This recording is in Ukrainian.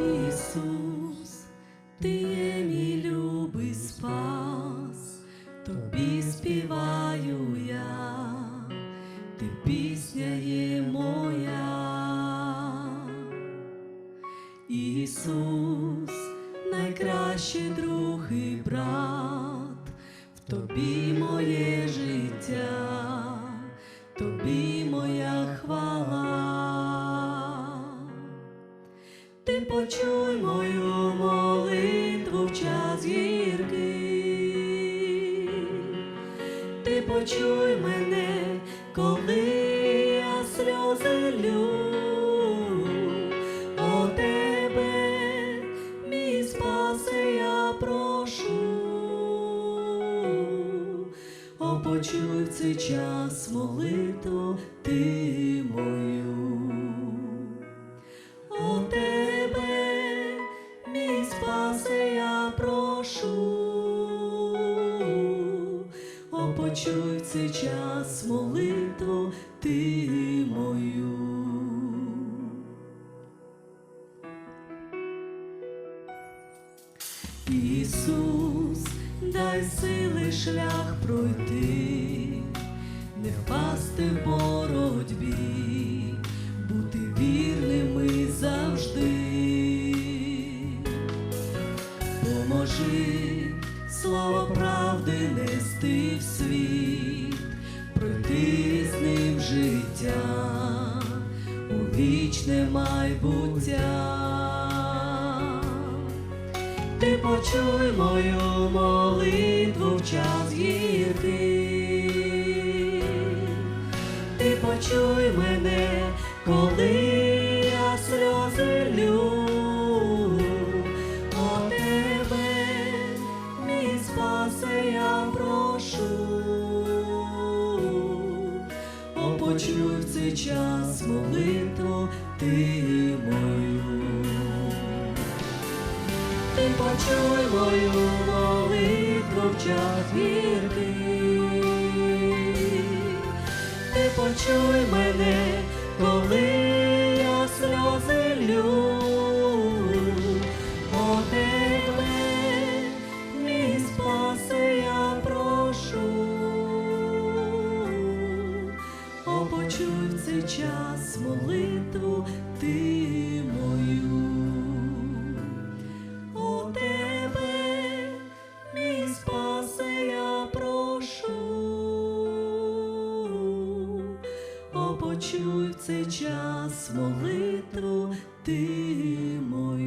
Ісус, ти є мій любий спас, тобі співаю я, ти пісня є моя. Ісус, найкращий друг і брат, в тобі моє життя, Ти почуй мою молитву в час гіркий, ти почуй мене, коли я сльози лю. О тебе, мій спасе, я прошу, о почуй цей час молитву ти мою. Почуй цей час молитву ти мою. Ісус, дай сили шлях пройти, не впасти в боротьбі, бути вірними завжди. Поможи слово правди нести в світ, пройти з ним життя у вічне майбуття. Ти почуй мою молитву в час гіркий. Ти почуй мене, коли я сльози лю. Почуй в цей час молитву ти мою. Ти почуй мою молитву в час вірки, Ти почуй мене, коли я сльози лю. чуй в цей час молитву ти мою. У тебе, мій спасе, я прошу, О, в цей час молитву ти мою.